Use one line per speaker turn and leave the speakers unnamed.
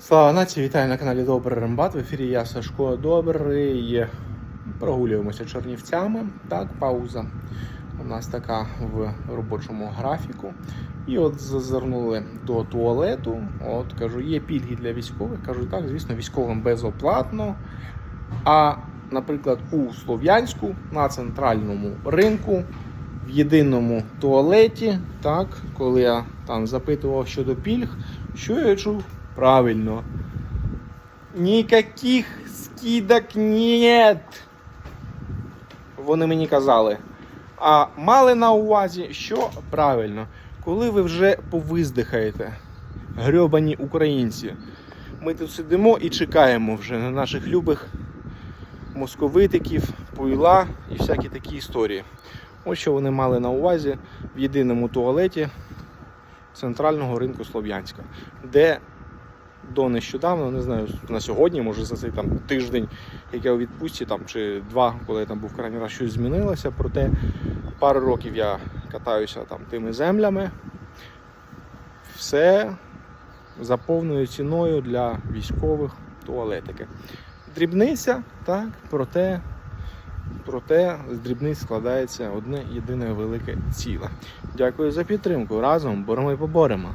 Слава нації, вітаю на каналі Добрий Рембат. В ефірі я Сашко Добрий. Прогулюємося Чернівцями. Так, пауза у нас така в робочому графіку. І от зазирнули до туалету. От кажу, є пільги для військових. Кажу, так, звісно, військовим безоплатно. А, наприклад, у Слов'янську на центральному ринку в єдиному туалеті, так, коли я там запитував щодо пільг, що я чув? Правильно. Ніяких скидок нет. Вони мені казали. А мали на увазі, що правильно, коли ви вже повиздихаєте, грьобані українці, ми тут сидимо і чекаємо вже на наших любих московитиків, пуйла і всякі такі історії. Ось що вони мали на увазі в єдиному туалеті центрального ринку Слов'янська, де до нещодавно, не знаю, на сьогодні, може за цей там тиждень, як я у відпустці, там чи два, коли я там був крайній раз, щось змінилося. Проте пару років я катаюся там тими землями. Все за повною ціною для військових туалетики. Дрібниця, так, проте, проте з дрібниць складається одне єдине велике ціле. Дякую за підтримку. Разом боремо і поборемо.